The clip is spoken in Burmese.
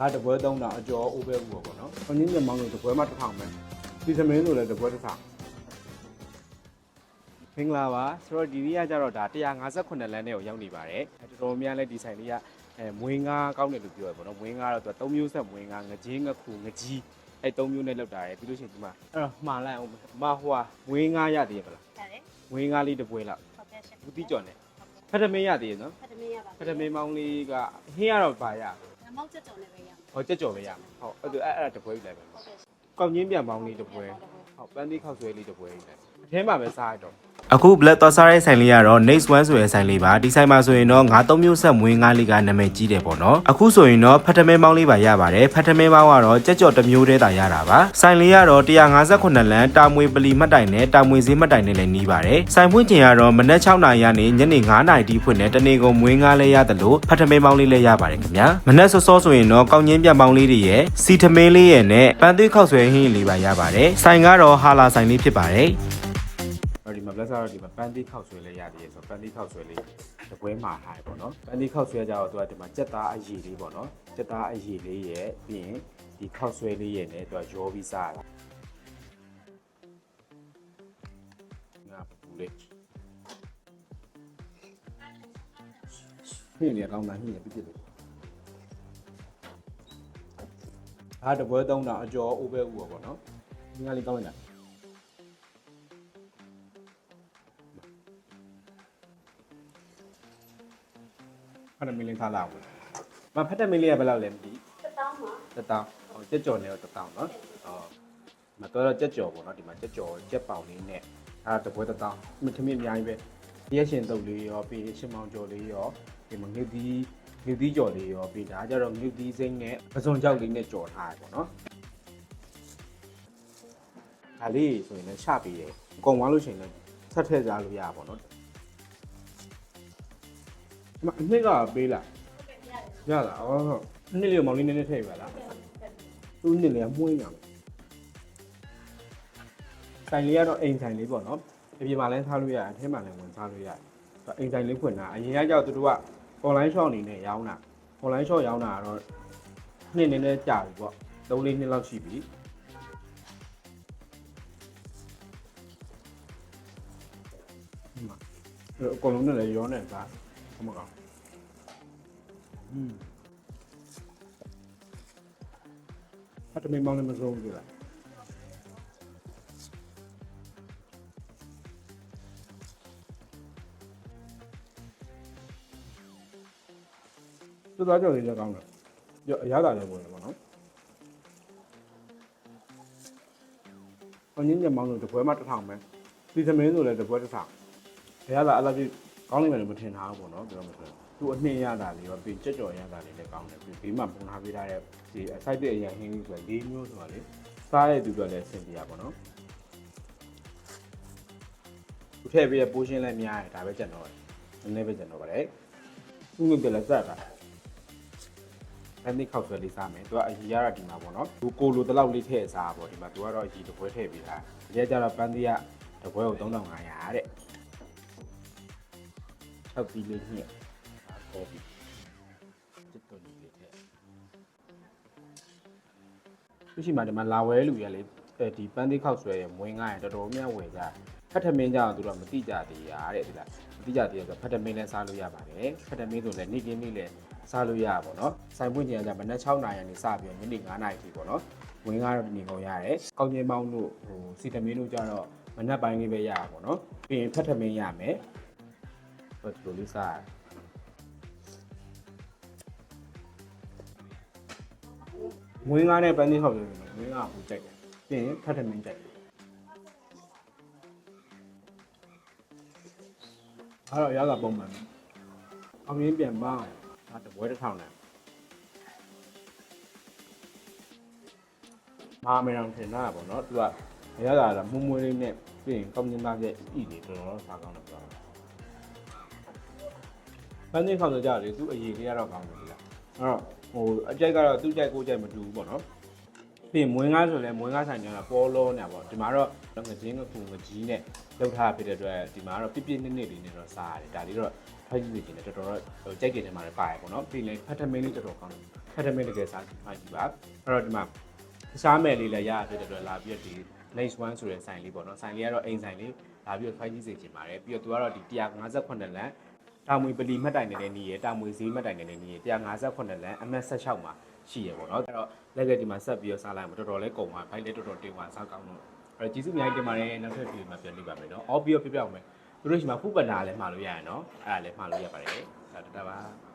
ဒါတပွဲသုံးတာအကျော်အိုးပဲဘူးပေါ့နော်။ခွန်ကြီးမြမောင်းလို့တပွဲမှတစ်ထောင်ပဲ။ဒီသမင်းဆိုလည်းတပွဲတစ်ထောင်။မင်္ဂလာပါဆိုတော့ဒီနေ့ကကြတော့ဒါ158လမ်းထဲကိုရောက်နေပါတယ်။တော်တော်များများလည်းဒီဆိုင်လေးကအဲမွေးငါကောင်းတယ်လို့ပြောရပေါ့နော်။မွေးငါတော့သူက3မျိုးဆက်မွေးငါငကြီးငခုငကြီးအဲ3မျိုးနဲ့လောက်တာရယ်ပြီးလို့ရှိရင်ဒီမှာအဲ့တော့မှားလိုက်အောင်မဟွာမွေးငါရသေးရပလားရတယ်မွေးငါလေးတစ်ပွဲလောက်ဟုတ်ကဲ့ရှင်ဘူးတိကျော်နဲ့ဖက်တမင်းရသေးရနော်ဖတ်တမင်းရပါဖက်တမင်းမောင်းလေးကဟင်းရတော့ပါရ ငမောက်ချက်တုံနဲ့ပဲရမှာဟောကြက်ကြော်ပဲရမယ်ဟုတ်အဲ့ဒါအဲ့အဲ့ဒါတစ်ပွဲယူလိုက်ပဲဟုတ်ကဲ့ရှင်ကောက်ညင်းပြန်ပေါင်းလေးတစ်ပွဲဟုတ်ပန်းသီးခောက်ဆွဲလေးတစ်ပွဲယူလိုက်အထဲမှာပဲစားရတော့ အခု black သွားစားတဲ့ဆိုင်လေးကတော့ next one ဆိုတဲ့ဆိုင်လေးပါဒီဆိုင်မှာဆိုရင်တော့ငါးသုံးမျိုးဆက်မွေးငါးလေးကနာမည်ကြီးတယ်ပေါ့နော်အခုဆိုရင်တော့ဖတ်တမဲမောင်းလေးပါရပါတယ်ဖတ်တမဲမောင်းကတော့ကြက်ကြော်တစ်မျိုးတည်းသာရတာပါဆိုင်လေးကတော့158လမ်းတာမွေပလီမှတ်တိုင်နဲ့တာမွေဈေးမှတ်တိုင်နဲ့လည်းနီးပါတယ်ဆိုင်ဖွင့်ချိန်ကတော့မနက်6နာရီကနေညနေ9နာရီထိဖွင့်တဲ့တနေ့ကုန်မွေးငါးလေးရတယ်လို့ဖတ်တမဲမောင်းလေးလည်းရပါတယ်ခင်ဗျာမနက်စောစောဆိုရင်တော့ကောင်းငင်းပြမောင်းလေးတွေရဲ့စီထမင်းလေးရဲ့နဲ့ပန်းသွေးခောက်ဆွဲဟင်းလေးပါရပါတယ်ဆိုင်ကတော့ဟာလာဆိုင်လေးဖြစ်ပါတယ်အဲ့ ဒီမှာ black စားတော့ဒီမှာပန်းသီးခောက်ဆွဲလေးရသေးရဆိုပန်းသီးခောက်ဆွဲလေးတစ်ပွဲမှာထားရပေါ့နော်ပန်းသီးခောက်ဆွဲကြတော့သူကဒီမှာကြက်သားအရည်လေးပေါ့နော်ကြက်သားအရည်လေးရဲ့ပြီးရင်ဒီခောက်ဆွဲလေးရဲ့နဲ့သူကရောပြီးစားရတာငါပူလေးဟင်းလေကောင်းတာဟင်းလေပြည့်ပြည့်လေးအားတပွဲသုံးတာအကျော်အိုးပဲဥပေါ့နော်ငါလေးကောင်းလိုက်တာ ဖတ်တမင်းလေးထားလာဘူး။မဖတ်တမင်းလေးကဘယ်လောက်လဲမသိတစ်တောင်းမှာ။တစ်တောင်း။ဟိုကြက်ကြော်နဲ့တော့တစ်တောင်းနော်။အော်မတော်တော့ကြက်ကြော်ပေါ့နော်ဒီမှာကြက်ကြော်ကြက်ပေါင်လေးနဲ့အဲတပွဲတစ်တောင်း။မထမင်းအများကြီးပဲ။ရက်ရှင်တုပ်လေးရောပြီးရှင်မောင်ကြော်လေးရောဒီမှာငှက်သီးငှက်သီးကြော်လေးရောပြီးဒါကြတော့ငှက်သီးစိမ့်နဲ့ပစုံကြောက်လေးနဲ့ကြော်ထားရပေါ့နော်။ဒါလေးဆိုရင်လည်းချပြီးတယ်။အကုန်သွားလို့ရှိရင်လည်းဆက်ထည့်ကြလို့ရပါပေါ့ နော်။ဒီမှာအနှစ်ကပေးလားဟုတ်ကဲ့ရတယ်ရလားအော်ဟုတ်နှစ်လေးကိုမောင်လေးနည်းနည်းထည့်ပါလားသူ့နှစ်လေးကမှုန်းရမယ်ဆိုင်လေးကတော့အိမ်ဆိုင်လေးပေါ့နော်အပြင်မှာလည်းထားလို့ရတယ်အထဲမှာလည်းဝင်ထားလို့ရတယ်ဆိုတော့အိမ်ဆိုင်လေးဖွင့်တာအရင်ကကြောက်သူတို့က online shop အနေနဲ့ရောင်းတာ online shop ရောင်းတာကတော့နှစ်နည်းနည်းကြာပြီပေါ့၃လေးနှစ်လောက်ရှိပြီဒီမှာအဲ့တော့အကုန်လုံးနဲ့လည်းရောနေသားဘာ မှမကောင်းอืมဖတ်တမင်မောင်းလည်းမဆုံးဘူးလားသူသားကြော်လေးလည်းကောင်းတယ်ရအရသာလည်းဝင်တယ်ပေါ့နော်အငင်းညမောင်းလို့တပွဲမှတစ်ထောင်ပဲဒီသမင်းဆိုလည်းတပွဲတစ်ထောင်အရသာအဲ့လိုကြီး ကောင်းလိမ့်မယ်လို့မထင်ထားဘူးပေါ့နော်ပြောမှဆိုသူအနှင်းရတာလေးရောပြီးကြက်ကြော်ရတာလေးလည်းကောင်းတယ်ပြီးဘေးမှာပုံထားပေးထားတဲ့ဒီအစိုက်တဲ့အရာဟင်းလေးဆို၄မျိုးဆိုတာလေစားတဲ့သူတွေလည်းဆင်ပြေရပါတော့သူထည့်ပေးတဲ့ပိုးရှင်းလည်းများတယ်ဒါပဲကြက်တော့တယ်နည်းနည်းပဲကြက်တော့ပါတယ်သူ့မြပြလည်းစက်တာအဲ့ဒီခောက်ဆွဲလေးစားမယ်သူကအရီရတာဒီမှာပေါ့နော်သူကိုလိုတလောက်လေးထည့်စားပေါ့ဒီမှာသူကတော့အရီတစ်ပွဲထည့်ပေးတာဒီကကြတော့ပန်းသီးကတစ်ပွဲကို3500တဲ့ ၆တီးလေးညက်ကော်ဖီစစ်တော်ကြီးလေးထည့်သူရှိမှဒီမှာလာဝဲလူရလေအဲဒီပန်းသီးခောက်ဆွဲရမွေးငားရတော်တော်များဝယ်ကြဖတ်ထမင်းကြတော့သူတို့မတိကြသေးရတဲ့ဒီလားမတိကြသေးရဆိုဖတ်ထမင်းလည်းစားလို့ရပါတယ်ဖတ်ထမင်းဆိုလည်းနေ့ကင်းနေ့လည်းစားလို့ရပါပေါ့နော်ဆိုင်ပွင့်ချိန်ကမနက်6နာရီကနေစပြီးညနေ9နာရီထိပေါ့နော်ဝင်းကားတော့ဒီနေကုန်ရတယ်ကောင်းကျင်းပေါင်းတို့ဟိုစီတမင်းတို့ကြတော့မနက်ပိုင်းလေးပဲရပါပေါ့နော်ပြီးရင်ဖတ်ထမင်းရမယ် ဟိုဒီလိုလေးစားဝင်းကားနဲ့ပန်းသီးခောက်ဆွဲတယ်ဝင်းကားကိုကြိုက်တယ်ပြီးရင်ဖတ်ထမင်းကြိုက်တယ်အဲ့တော့ရတာပုံမှန်အောင်ရင်းပြန်ပါဒါတပွဲတစ်ထောင်နဲ့မာမေရောင်ထင်တာပေါ့နော်သူကရတာကမွမွေးလေးနဲ့ပြီးရင်ကောင်းကျင်းသားရဲ့ဤတွေတော်တော်စားကောင်းတယ်ပြောတာ ပန်းသင်းခေါက်ဆိုကြလေသူအရေးလေးကတော့ကောင်းတယ်လေအဲ့တော့ဟိုအကြိုက်ကတော့သူ့ကြိုက်ကိုကြိုက်မတူဘူးပေါ့နော်ပြီးရင်မွေးငါးဆိုလဲမွေးငါးဆိုင်ကျတော့ပေါ်လုံးနေပါပေါ့ဒီမှာတော့ငကြင်းကခုငကြီးနဲ့လောက်ထားဖြစ်တဲ့အတွက်ဒီမှာတော့ပြပြနစ်နစ်လေးနဲ့တော့စားရတယ်ဒါလေးတော့ထွက်ကြည့်နေခြင်းနဲ့တော်တော်တော့ဟိုကြိုက်ကြတယ်မှာလည်းပါတယ်ပေါ့နော်ပြီးရင်ဖတ်ထမင်းလေးတော်တော်ကောင်းတယ်ဖက်တမင်းတကယ်စားမှကြည့်ပါအဲ့တော့ဒီမှာစားမယ်လေးလည်းရရဖြစ်တဲ့အတွက်လာပြီးတော့ဒီ next one ဆိုတဲ့ဆိုင်လေးပေါ့နော်ဆိုင်လေးကတော့အိမ်ဆိုင်လေးလာပြီးတော့ဖိုင်းကြီးစေချင်ပါတယ်ပြီးတော့သူကတော့ဒီ158လမ်း တာမွေပလီမှတ်တိုင်နေတဲ့နေရတာမွေဈေးမှတ်တိုင်နေတဲ့နေရ158လမ်းအမတ်16မှာရှိရပေါ့နော်အဲ့တော့လက်ကဒီမှာဆက်ပြီးတော့စားလိုက်မှာတော်တော်လေးကုန်သွားဖိုင်းလေးတော်တော်တင်သွားစားကောင်းတော့အဲ့တော့ကျေးဇူးအများကြီးတင်ပါတယ်နောက်ထပ်ဗီဒီယိုမှာပြန်လိမ့်ပါမယ်နော်အော်ပြီးတော့ပြပြအောင်မယ်သူတို့ရှိမှာဖူးပနာလည်းမှာလို့ရရနော်အဲ့ဒါလည်းမှာလို့ရပါတယ်ဒါတတပါ